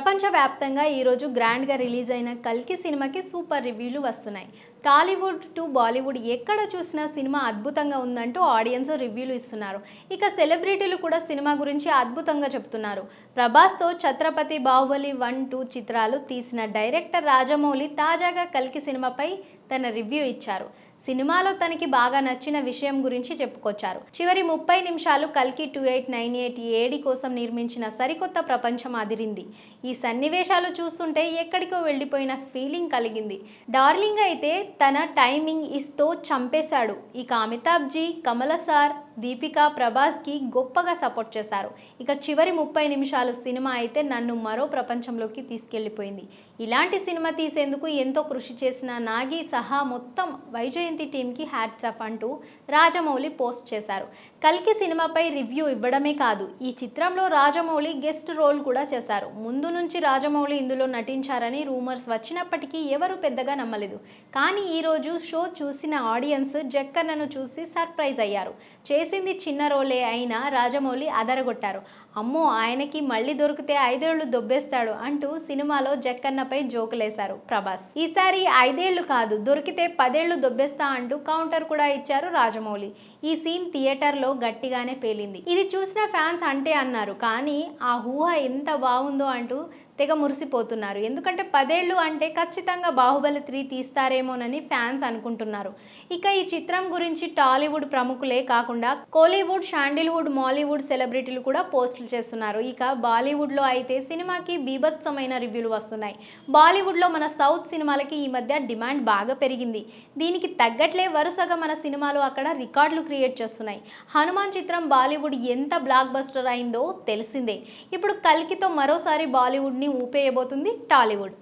ప్రపంచవ్యాప్తంగా ఈరోజు గ్రాండ్గా రిలీజ్ అయిన కల్కి సినిమాకి సూపర్ రివ్యూలు వస్తున్నాయి. టాలీవుడ్ టు బాలీవుడ్ ఎక్కడ చూసినా సినిమా అద్భుతంగా ఉందంటూ ఆడియన్స్ రివ్యూలు ఇస్తున్నారు. ఇక సెలబ్రిటీలు కూడా సినిమా గురించి అద్భుతంగా చెప్తున్నారు ప్రభాస్తో ఛత్రపతి బాహుబలి వన్ టూ చిత్రాలు తీసిన డైరెక్టర్ రాజమౌళి తాజాగా కల్కి సినిమాపై తన రివ్యూ ఇచ్చారు. సినిమాలో తనకి బాగా నచ్చిన విషయం గురించి చెప్పుకొచ్చారు. చివరి ముప్పై నిమిషాలు కల్కి two eight nine eight AD కోసం నిర్మించిన సరికొత్త ప్రపంచం అదిరింది. ఈ సన్నివేశాలు చూస్తుంటే ఎక్కడికో వెళ్ళిపోయిన ఫీలింగ్ కలిగింది. డార్లింగ్ అయితే తన టైమింగ్ ఇస్తో చంపేశాడు. ఇక అమితాబ్జీ కమల సార్ దీపిక ప్రభాస్కి గొప్పగా సపోర్ట్ చేశారు. ఇక చివరి ముప్పై నిమిషాలు సినిమా అయితే నన్ను మరో ప్రపంచంలోకి తీసుకెళ్ళిపోయింది ఇలాంటి సినిమా తీసేందుకు ఎంతో కృషి చేసిన నాగి సహా మొత్తం వైజయంతి టీంకి హ్యాట్సప్ అంటూ రాజమౌళి పోస్ట్ చేశారు. కల్కి సినిమాపై రివ్యూ ఇవ్వడమే కాదు ఈ చిత్రంలో రాజమౌళి గెస్ట్ రోల్ కూడా చేశారు. ముందు నుంచి రాజమౌళి ఇందులో నటించారని రూమర్స్ వచ్చినప్పటికీ ఎవరు పెద్దగా నమ్మలేదు. కానీ ఈరోజు షో చూసిన ఆడియన్స్ జక్కన్నను చూసి సర్ప్రైజ్ అయ్యారు. చేసింది చిన్న రోలే అయినా రాజమౌళి అదరగొట్టారు. అమ్మో ఆయనకి మళ్ళీ దొరికితే ఐదేళ్ళు దొబ్బేస్తాడు అంటూ సినిమాలో జక్కన్నపై జోకులేశారు ప్రభాస్. ఈసారి ఐదేళ్ళు కాదు దొరికితే పదేళ్ళు దొబ్బేస్తా అంటూ కౌంటర్ కూడా ఇచ్చారు రాజమౌళి. ఈ సీన్ థియేటర్లో గట్టిగానే పేలింది. ఇది చూసిన ఫ్యాన్స్ అంటే అన్నారు కానీ ఆ ఊహ ఎంత బాగుందో అంటూ తెగ మురిసిపోతున్నారు. ఎందుకంటే పదేళ్ళు అంటే ఖచ్చితంగా బాహుబలి త్రీ తీస్తారేమోనని ఫ్యాన్స్ అనుకుంటున్నారు. ఇక ఈ చిత్రం గురించి టాలీవుడ్ ప్రముఖులే కాకుండా కోలీవుడ్ శాండిల్వుడ్ మాలీవుడ్ సెలబ్రిటీలు కూడా పోస్టులు చేస్తున్నారు. ఇక బాలీవుడ్లో అయితే సినిమాకి బీభత్సమైన రివ్యూలు వస్తున్నాయి. బాలీవుడ్లో మన సౌత్ సినిమాలకి ఈ మధ్య డిమాండ్ బాగా పెరిగింది. దీనికి తగ్గట్లే వరుసగా మన సినిమాలు అక్కడ రికార్డులు క్రియేట్ చేస్తున్నాయి. హనుమాన్ చిత్రం బాలీవుడ్ ఎంత బ్లాక్ బస్టర్ అయిందో తెలిసిందే. ఇప్పుడు కల్కితో మరోసారి బాలీవుడ్ని ఊపేయబోతుంది టాలీవుడ్.